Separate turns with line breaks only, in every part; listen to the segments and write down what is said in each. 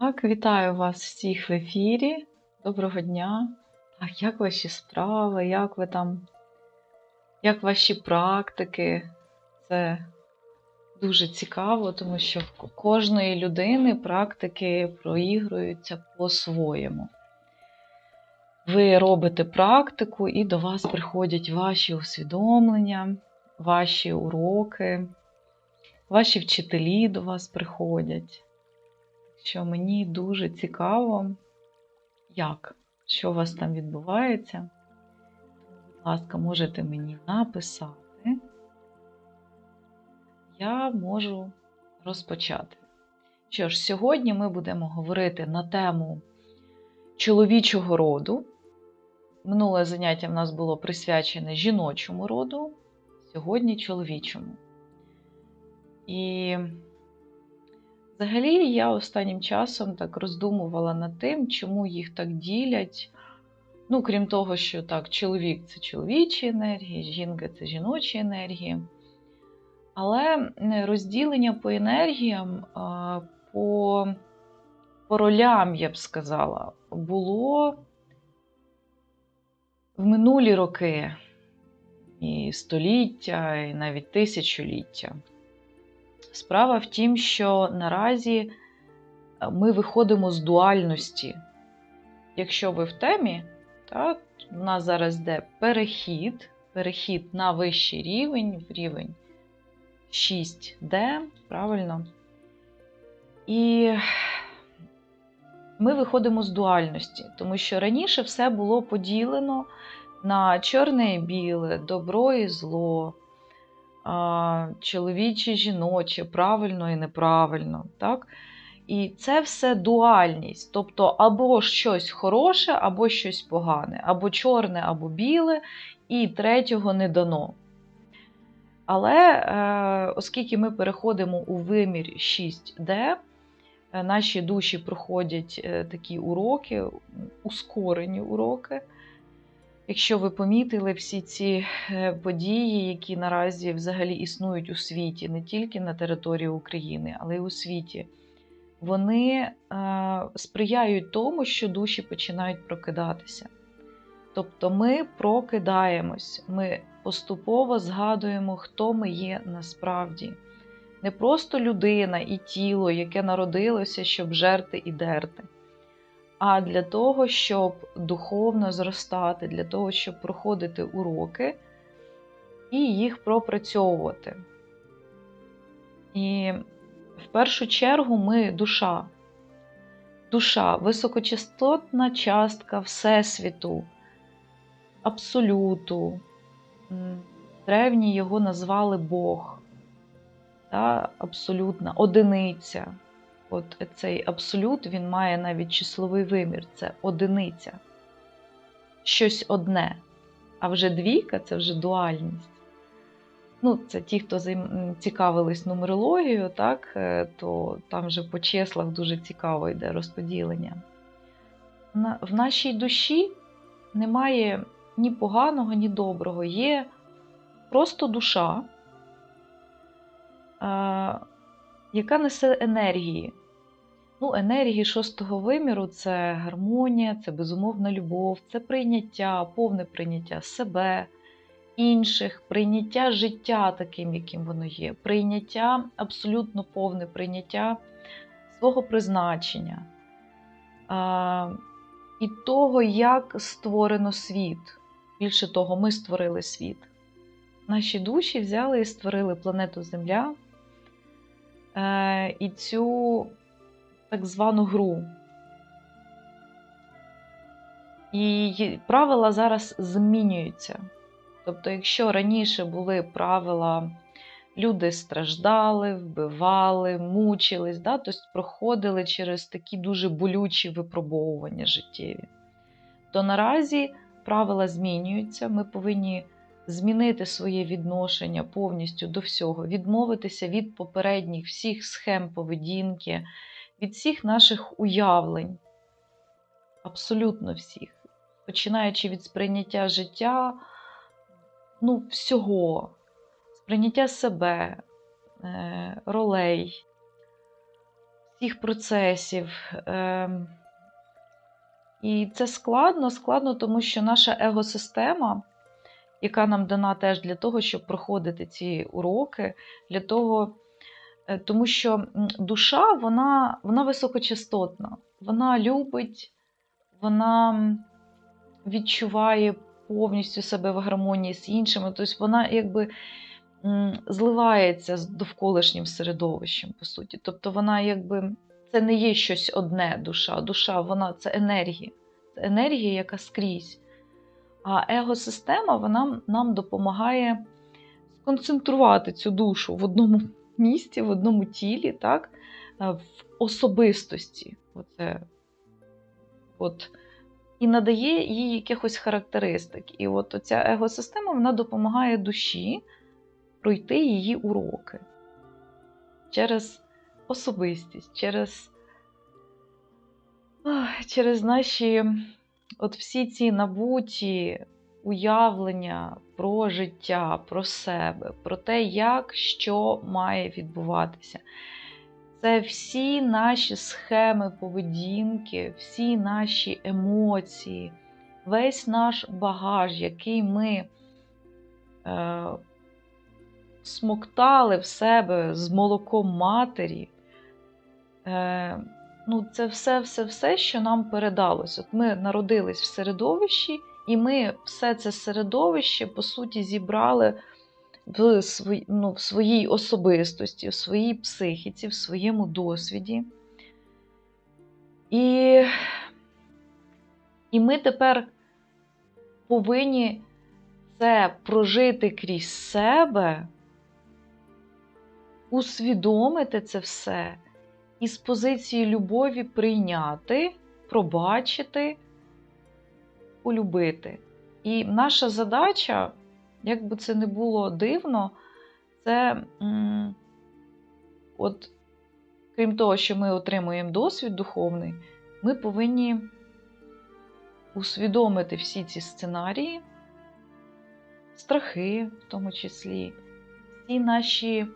Так, вітаю вас всіх в ефірі. Доброго дня. Так, як ваші справи? Як ви там? Як ваші практики? Це дуже цікаво, тому що в кожної людини практики проігруються по-своєму. Ви робите практику, і до вас приходять ваші усвідомлення, ваші уроки, ваші вчителі до вас приходять що мені дуже цікаво, як, що у вас там відбувається. Будь ласка, можете мені написати. Я можу розпочати. Що ж, сьогодні ми будемо говорити на тему чоловічого роду. Минуле заняття в нас було присвячене жіночому роду, сьогодні чоловічому. І Взагалі, я останнім часом так роздумувала над тим, чому їх так ділять. Ну, крім того, що так, чоловік це чоловічі енергії, жінка це жіночі енергії. Але розділення по енергіям, по, по ролям, я б сказала, було в минулі роки і століття, і навіть тисячоліття. Справа в тім, що наразі е, ми виходимо з дуальності. Якщо ви в темі, так, у нас зараз йде перехід, перехід на вищий рівень, в рівень 6D, правильно? І ми виходимо з дуальності, тому що раніше все було поділено на чорне і біле, добро і зло чоловіче, жіноче, правильно і неправильно. Так? І це все дуальність. Тобто або щось хороше, або щось погане, або чорне, або біле, і третього не дано. Але е, оскільки ми переходимо у вимір 6D, е, наші душі проходять е, такі уроки, ускорені уроки. Якщо ви помітили всі ці е, події, які наразі взагалі існують у світі, не тільки на території України, але й у світі, вони е, сприяють тому, що душі починають прокидатися. Тобто ми прокидаємось, ми поступово згадуємо, хто ми є насправді. Не просто людина і тіло, яке народилося, щоб жерти і дерти а для того, щоб духовно зростати, для того, щоб проходити уроки і їх пропрацьовувати. І в першу чергу ми душа. Душа, високочастотна частка Всесвіту, Абсолюту. Древні його назвали Бог, та абсолютна одиниця. От цей абсолют він має навіть числовий вимір це одиниця. Щось одне. А вже двійка це вже дуальність. Ну, Це ті, хто цікавились нумерологією, так, е, то там вже по числах дуже цікаво йде розподілення. В нашій душі немає ні поганого, ні доброго. Є просто душа яка несе енергії. Ну, Енергії шостого виміру це гармонія, це безумовна любов, це прийняття, повне прийняття себе, інших, прийняття життя таким, яким воно є, прийняття, абсолютно повне прийняття свого призначення а, і того, як створено світ. Більше того, ми створили світ. Наші душі взяли і створили планету Земля. Е, і цю так звану гру. І правила зараз змінюються. Тобто, якщо раніше були правила, люди страждали, вбивали, мучились, да, тобто проходили через такі дуже болючі випробовування життєві, то наразі правила змінюються, ми повинні змінити своє відношення повністю до всього, відмовитися від попередніх всіх схем поведінки, від всіх наших уявлень, абсолютно всіх, починаючи від сприйняття життя, ну, всього, сприйняття себе, е, ролей. всіх процесів. Ем, і це складно, складно, тому що наша егосистема, яка нам дана теж для того, щоб проходити ці уроки, для того, е, тому що душа вона, вона високочастотна, вона любить, вона відчуває повністю себе в гармонії з іншими. Тобто вона якби зливається з довколишнім середовищем, по суті. Тобто вона якби це не є щось одне душа. Душа вона це енергія. Це енергія, яка скрізь. А егосистема вона нам допомагає сконцентрувати цю душу в одному місці, в одному тілі, так? в особистості. Оце, от, І надає їй якихось характеристик. І от ця егосистема вона допомагає душі пройти її уроки через особистість, через через наші от всі ці набуті уявлення про життя, про себе, про те, як що має відбуватися. Це всі наші схеми поведінки, всі наші емоції, весь наш багаж, який ми е, смоктали в себе з молоком матері. Е, ну, Це все-все-все, що нам передалось. От Ми народились в середовищі, і ми все це середовище, по суті, зібрали в, свої, ну, в своїй особистості, в своїй психіці, в своєму досвіді. І, І ми тепер повинні це прожити крізь себе усвідомити це все і з позиції любові прийняти, пробачити, полюбити. І наша задача, як би це не було дивно, це, от, крім того, що ми отримуємо досвід духовний, ми повинні усвідомити всі ці сценарії, страхи, в тому числі, всі наші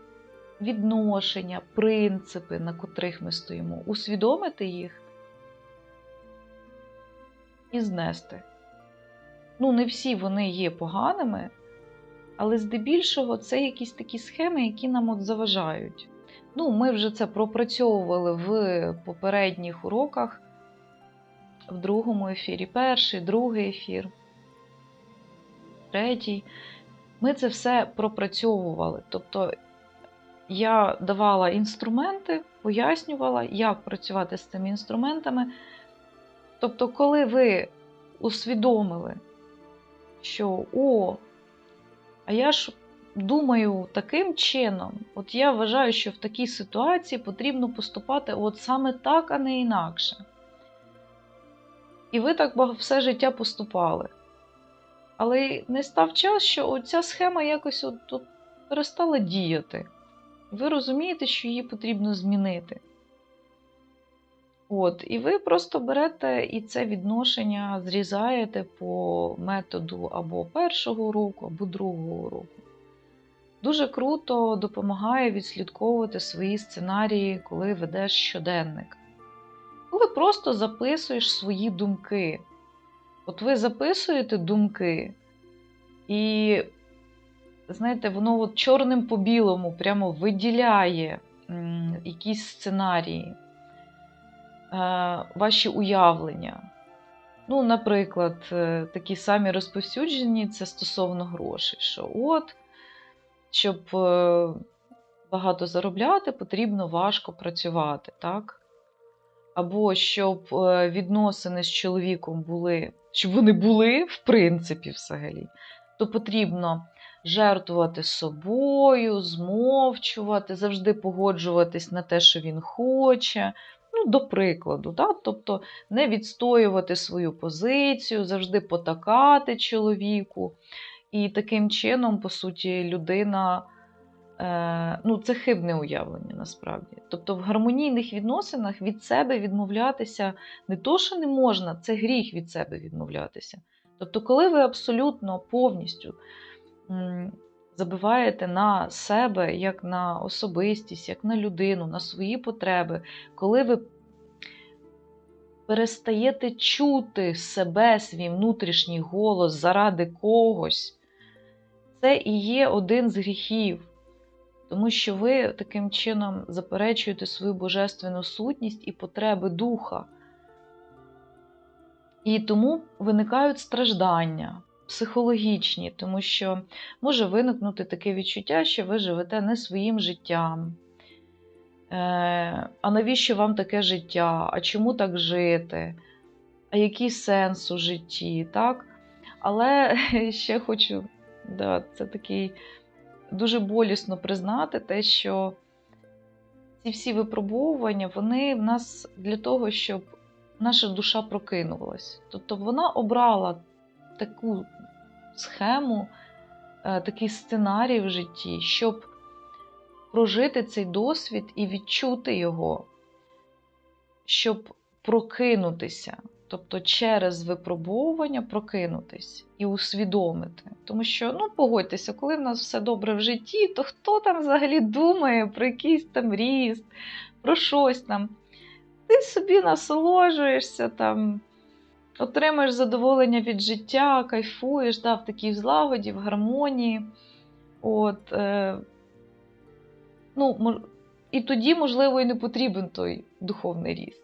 відношення, принципи, на котрих ми стоїмо, усвідомити їх і знести. Ну, не всі вони є поганими, але здебільшого це якісь такі схеми, які нам от заважають. Ну, Ми вже це пропрацьовували в попередніх уроках, в другому ефірі, перший, другий ефір, третій. Ми це все пропрацьовували. Тобто я давала інструменти, пояснювала, як працювати з цими інструментами. Тобто, коли ви усвідомили, що о, а я ж думаю таким чином, от я вважаю, що в такій ситуації потрібно поступати от саме так, а не інакше. І ви так все життя поступали. Але не став час, що оця схема якось от, от перестала діяти ви розумієте, що її потрібно змінити. От, І ви просто берете і це відношення зрізаєте по методу або першого уроку, або другого уроку. Дуже круто допомагає відслідковувати свої сценарії, коли ведеш щоденник. Коли просто записуєш свої думки. От ви записуєте думки, і знаєте, воно от чорним по білому прямо виділяє якісь сценарії, е, ваші уявлення. Ну, Наприклад, е, такі самі розповсюджені це стосовно грошей. Що от, щоб е, багато заробляти, потрібно важко працювати. так? Або щоб відносини з чоловіком були, щоб вони були, в принципі, взагалі, то потрібно жертвувати собою, змовчувати, завжди погоджуватись на те, що він хоче. Ну, До прикладу, да? тобто не відстоювати свою позицію, завжди потакати чоловіку. І таким чином, по суті, людина. Е, ну, Це хибне уявлення насправді. Тобто в гармонійних відносинах від себе відмовлятися не то, що не можна, це гріх від себе відмовлятися. Тобто, коли ви абсолютно повністю забиваєте на себе, як на особистість, як на людину, на свої потреби, коли ви перестаєте чути себе, свій внутрішній голос заради когось, це і є один з гріхів. Тому що ви таким чином заперечуєте свою божественну сутність і потреби духа. І тому виникають страждання психологічні, тому що може виникнути таке відчуття, що ви живете не своїм життям. Е, а навіщо вам таке життя? А чому так жити? А який сенс у житті? так? Але ще хочу, да, це такий дуже болісно признати те, що ці всі випробовування, вони в нас для того, щоб наша душа прокинулась. Тобто вона обрала таку схему, е, такий сценарій в житті, щоб прожити цей досвід і відчути його, щоб прокинутися. Тобто через випробовування прокинутись і усвідомити. Тому що, ну, погодьтеся, коли в нас все добре в житті, то хто там взагалі думає про якийсь там ріст, про щось там. Ти собі насолоджуєшся, там, отримаєш задоволення від життя, кайфуєш да, в такій злагоді, в гармонії. От, е, ну, І тоді, можливо, і не потрібен той духовний ріст.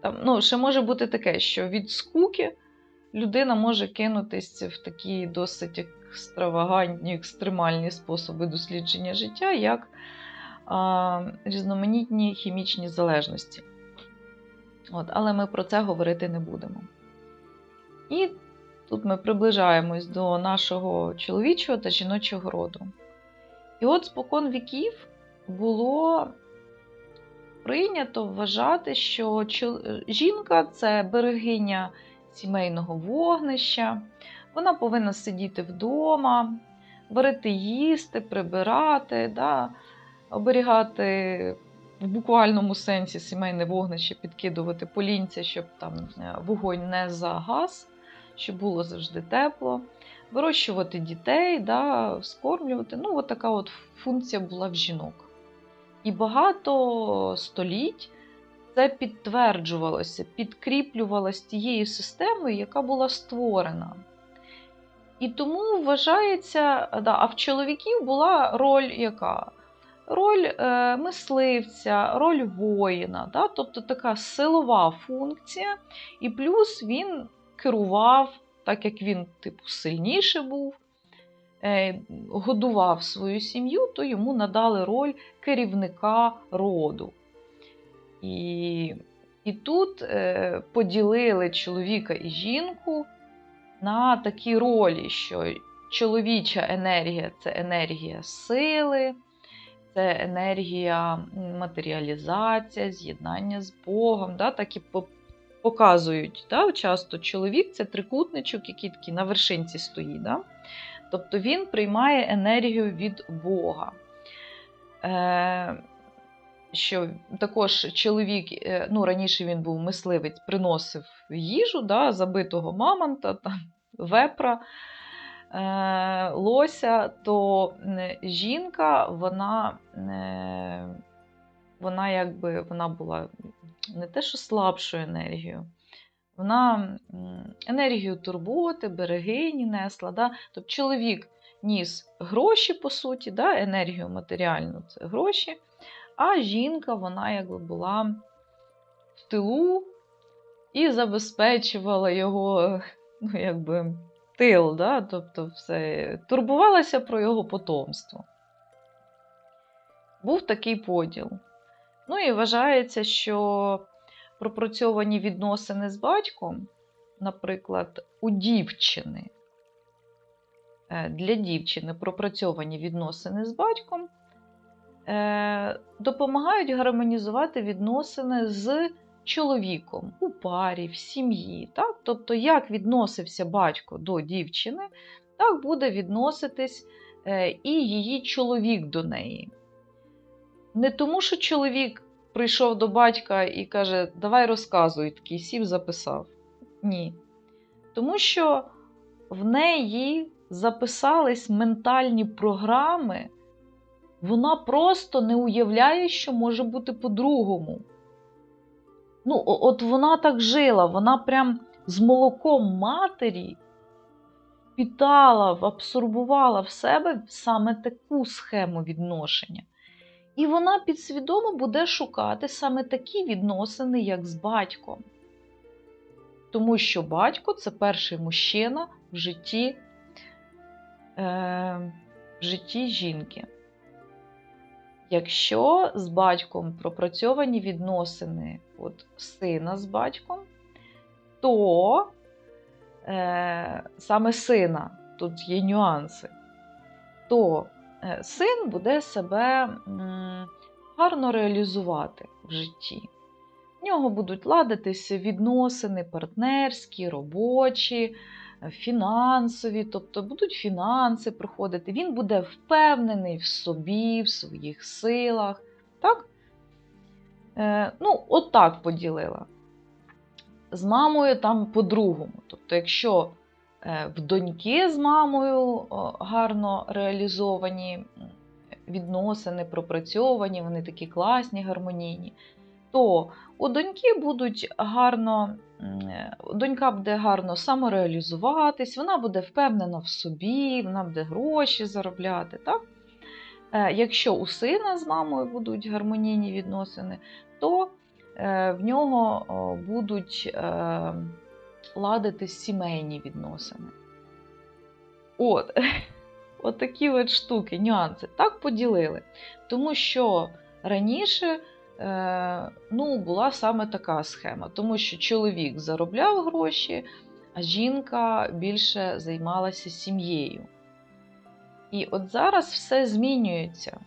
Там, ну, Ще може бути таке, що від скуки людина може кинутися в такі досить екстравагантні, екстремальні способи дослідження життя, як а, різноманітні хімічні залежності. От, Але ми про це говорити не будемо. І тут ми приближаємось до нашого чоловічого та жіночого роду. І от спокон віків було прийнято вважати, що жінка це берегиня сімейного вогнища, вона повинна сидіти вдома, варити їсти, прибирати, да, оберігати в буквальному сенсі сімейне вогнище, підкидувати полінця, щоб там е, вогонь не загас, щоб було завжди тепло. Вирощувати дітей, да, скормлювати. Ну, от така от функція була в жінок. І багато століть це підтверджувалося, підкріплювалося тією системою, яка була створена. І тому вважається, да, а в чоловіків була роль яка? Роль е, мисливця, роль воїна, да? тобто така силова функція, і плюс він керував, так як він типу, сильніше був, Е, годував свою сім'ю, то йому надали роль керівника роду. І і тут е, поділили чоловіка і жінку на такі ролі, що чоловіча енергія це енергія сили, це енергія матеріалізація, з'єднання з Богом. Да, Так і показують. Да, Часто чоловік це трикутничок, який такий на вершинці стоїть. Да? Тобто він приймає енергію від Бога. Е, що також чоловік, е, ну раніше він був мисливець, приносив їжу да, забитого мамонта, там, вепра, е, лося, то жінка, вона е, вона якби вона була не те, що слабшою енергією, вона енергію турботи, берегині несла. Да? Тобто чоловік ніс гроші, по суті, да? енергію матеріальну це гроші, а жінка вона якби була в тилу і забезпечувала його ну, якби, тил, да? тобто все, турбувалася про його потомство. Був такий поділ. Ну і вважається, що пропрацьовані відносини з батьком, наприклад, у дівчини. Е, для дівчини пропрацьовані відносини з батьком е, допомагають гармонізувати відносини з чоловіком у парі, в сім'ї. Так? Тобто, як відносився батько до дівчини, так буде відноситись е, і її чоловік до неї. Не тому, що чоловік прийшов до батька і каже, давай розказуй, такий сів, записав. Ні. Тому що в неї записались ментальні програми, вона просто не уявляє, що може бути по-другому. Ну, от вона так жила, вона прям з молоком матері впітала, абсорбувала в себе саме таку схему відношення. І вона підсвідомо буде шукати саме такі відносини, як з батьком. Тому що батько це перший мужчина в житті, е, в житті жінки. Якщо з батьком пропрацьовані відносини от, сина з батьком, то е, саме сина, тут є нюанси, то син буде себе гарно реалізувати в житті. В нього будуть ладитися відносини партнерські, робочі, фінансові, тобто будуть фінанси проходити. Він буде впевнений в собі, в своїх силах. Так? Е, Ну, от так поділила. З мамою там по-другому. Тобто, якщо е, в доньки з мамою гарно реалізовані відносини, пропрацьовані, вони такі класні, гармонійні, то у доньки будуть гарно, донька буде гарно самореалізуватись, вона буде впевнена в собі, вона буде гроші заробляти. Так? Е, якщо у сина з мамою будуть гармонійні відносини, то е, в нього будуть ладитись сімейні відносини. От, от такі от штуки, нюанси. Так поділили. Тому що раніше Е, ну, була саме така схема, тому що чоловік заробляв гроші, а жінка більше займалася сім'єю. І от зараз все змінюється.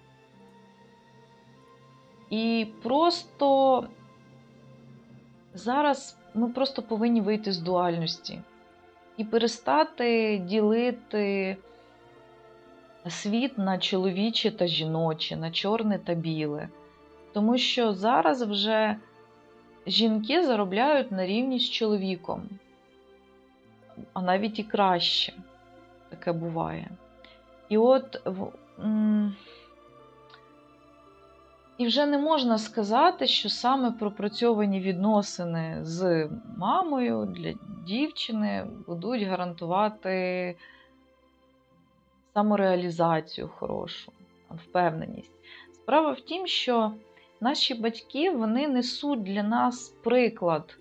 І просто зараз ми просто повинні вийти з дуальності і перестати ділити світ на чоловіче та жіноче, на чорне та біле. Тому що зараз вже жінки заробляють на рівні з чоловіком, а навіть і краще таке буває. І от і вже не можна сказати, що саме пропрацьовані відносини з мамою для дівчини будуть гарантувати самореалізацію хорошу, впевненість. Справа в тім, що Наші батьки вони несуть для нас приклад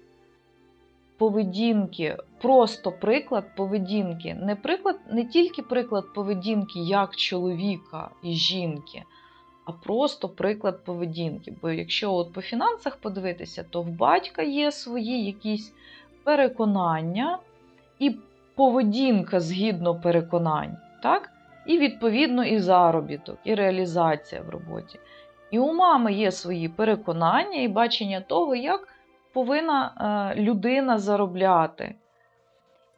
поведінки, просто приклад поведінки. Не приклад, не тільки приклад поведінки як чоловіка і жінки, а просто приклад поведінки. Бо якщо от по фінансах подивитися, то в батька є свої якісь переконання і поведінка згідно переконань. так? І, відповідно, і заробіток, і реалізація в роботі. І у мами є свої переконання і бачення того, як повинна е, людина заробляти.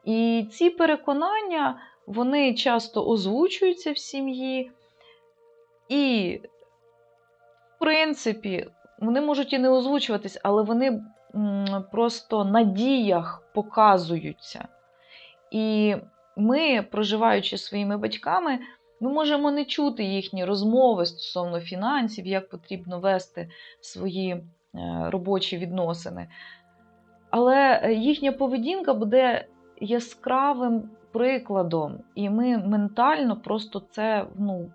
І ці переконання вони часто озвучуються в сім'ї, і, принципі, вони можуть і не озвучуватись, але вони просто на діях показуються. І ми, проживаючи своїми батьками, ми можемо не чути їхні розмови стосовно фінансів, як потрібно вести свої е, робочі відносини. Але е, їхня поведінка буде яскравим прикладом, і ми ментально просто це ну,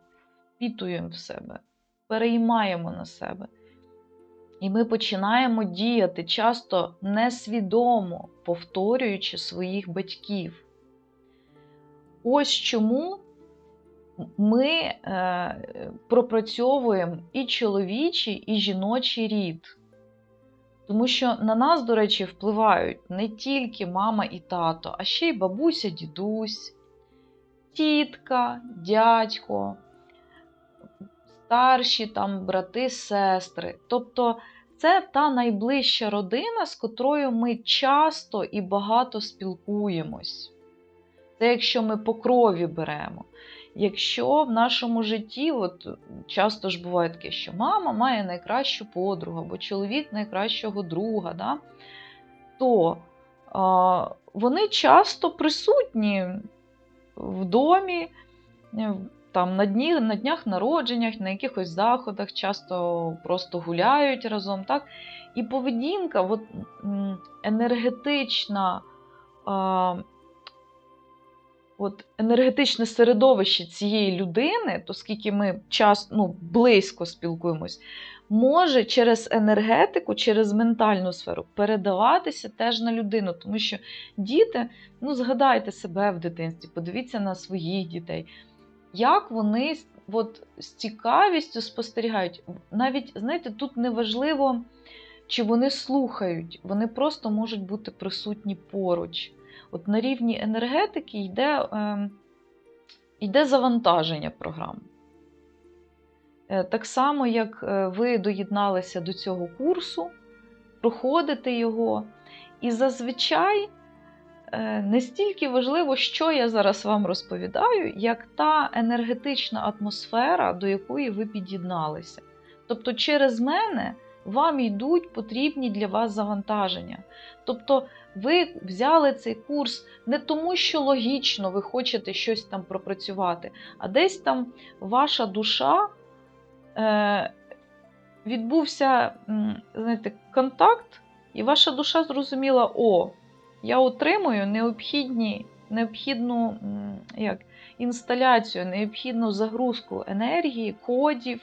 впітуємо в себе, переймаємо на себе. І ми починаємо діяти часто несвідомо повторюючи своїх батьків. Ось чому ми е, пропрацьовуємо і чоловічий, і жіночий рід. Тому що на нас, до речі, впливають не тільки мама і тато, а ще й бабуся, дідусь, тітка, дядько, старші там брати, сестри. Тобто це та найближча родина, з котрою ми часто і багато спілкуємось. Це якщо ми по крові беремо. Якщо в нашому житті, от часто ж буває таке, що мама має найкращу подругу, або чоловік найкращого друга, да, то а, вони часто присутні в домі, там на, дні, на днях народженнях, на якихось заходах, часто просто гуляють разом. так? І поведінка, от, енергетична. А, От енергетичне середовище цієї людини, оскільки ми час, ну, близько спілкуємось, може через енергетику, через ментальну сферу передаватися теж на людину. Тому що діти, ну згадайте себе в дитинстві, подивіться на своїх дітей, як вони от, з цікавістю спостерігають. Навіть, знаєте, тут неважливо, чи вони слухають, вони просто можуть бути присутні поруч. От На рівні енергетики йде, е, йде завантаження програм. Е, так само, як е, ви доєдналися до цього курсу, проходите його. І зазвичай не стільки важливо, що я зараз вам розповідаю, як та енергетична атмосфера, до якої ви під'єдналися. Тобто, через мене вам йдуть потрібні для вас завантаження. Тобто, ви взяли цей курс не тому, що логічно ви хочете щось там пропрацювати, а десь там ваша душа е, відбувся знаєте, контакт, і ваша душа зрозуміла, о, я отримую необхідні, необхідну як, інсталяцію, необхідну загрузку енергії, кодів.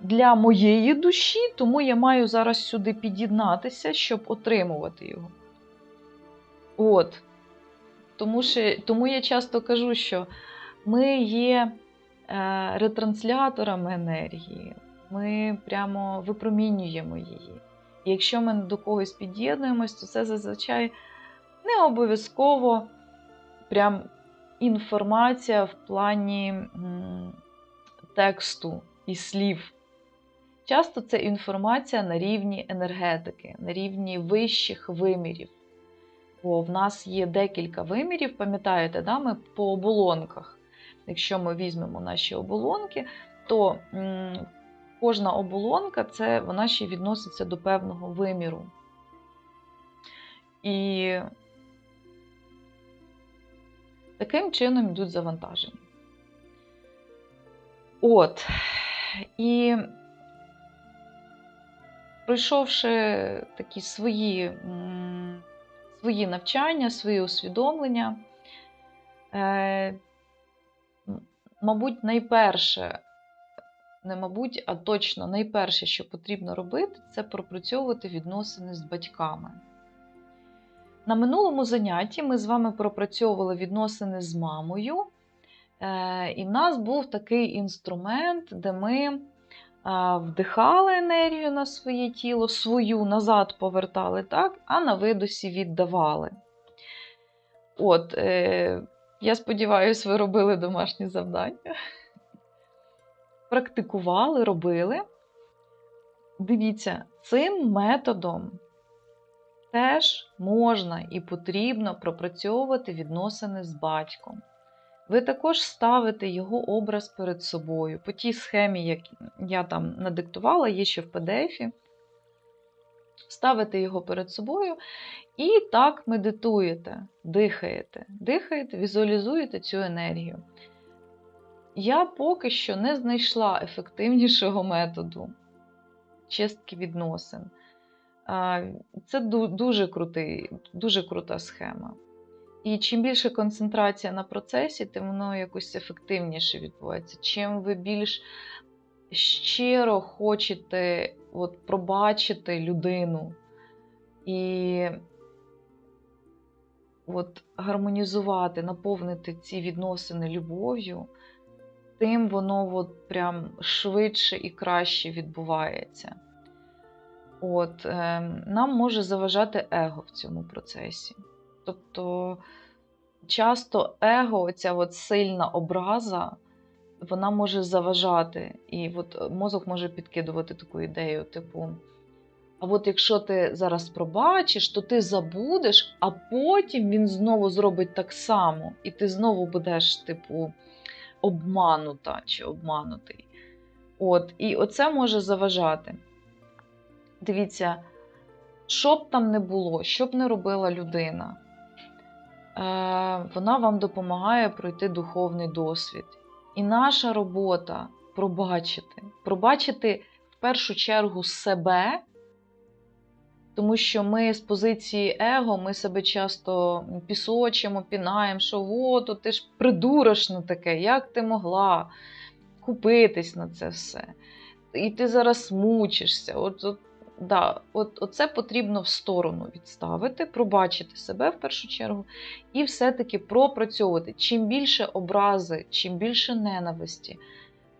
Для моєї душі, тому я маю зараз сюди під'єднатися, щоб отримувати його. От. Тому що, тому я часто кажу, що ми є е, ретрансляторами енергії, ми прямо випромінюємо її. І якщо ми до когось під'єднуємось, то це зазвичай не обов'язково прям інформація в плані тексту і слів. Часто це інформація на рівні енергетики, на рівні вищих вимірів. Бо в нас є декілька вимірів, пам'ятаєте, да, ми по оболонках. Якщо ми візьмемо наші оболонки, то кожна оболонка це вона ще відноситься до певного виміру. І таким чином йдуть завантаження. От. І пройшовши такі свої свої навчання, свої усвідомлення. Е, Мабуть, найперше, не мабуть, а точно найперше, що потрібно робити, це пропрацьовувати відносини з батьками. На минулому занятті ми з вами пропрацьовували відносини з мамою, е, і в нас був такий інструмент, де ми вдихали енергію на своє тіло, свою назад повертали, так, а на видосі віддавали. От, е, я сподіваюся, ви робили домашні завдання. Практикували, робили. Дивіться, цим методом теж можна і потрібно пропрацьовувати відносини з батьком. Ви також ставите його образ перед собою. По тій схемі, як я там надиктувала, є ще в PDF. Ставите його перед собою і так медитуєте, дихаєте, дихаєте, візуалізуєте цю енергію. Я поки що не знайшла ефективнішого методу чистки відносин. Це дуже крутий, дуже крута схема. І чим більше концентрація на процесі, тим воно якось ефективніше відбувається. Чим ви більш щиро хочете от, пробачити людину і от, гармонізувати, наповнити ці відносини любов'ю, тим воно от, прям швидше і краще відбувається. От, е, Нам може заважати его в цьому процесі. Тобто часто его, оця от сильна образа, вона може заважати. І от мозок може підкидувати таку ідею, типу. А от якщо ти зараз пробачиш, то ти забудеш, а потім він знову зробить так само, і ти знову будеш, типу, обманута чи обманутий. От, І оце може заважати. Дивіться, що б там не було, що б не робила людина вона вам допомагає пройти духовний досвід. І наша робота пробачити. Пробачити в першу чергу себе, тому що ми з позиції его ми себе часто пісочимо, пінаємо, що от, ти ж придурошно таке, як ти могла купитись на це все. І ти зараз мучишся. От, от, да, от, Оце потрібно в сторону відставити, пробачити себе в першу чергу, і все-таки пропрацьовувати. Чим більше образи, чим більше ненависті,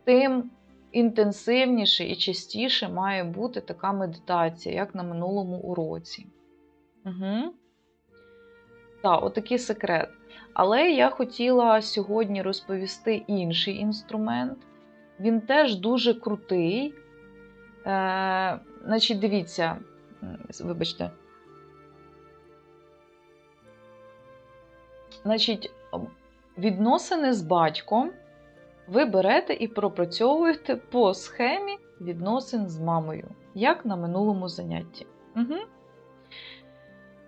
тим інтенсивніше і частіше має бути така медитація, як на минулому уроці. Угу. Так, отакий секрет. Але я хотіла сьогодні розповісти інший інструмент. Він теж дуже крутий. Е, Значить, дивіться, вибачте. Значить, відносини з батьком ви берете і пропрацьовуєте по схемі відносин з мамою, як на минулому занятті. Угу.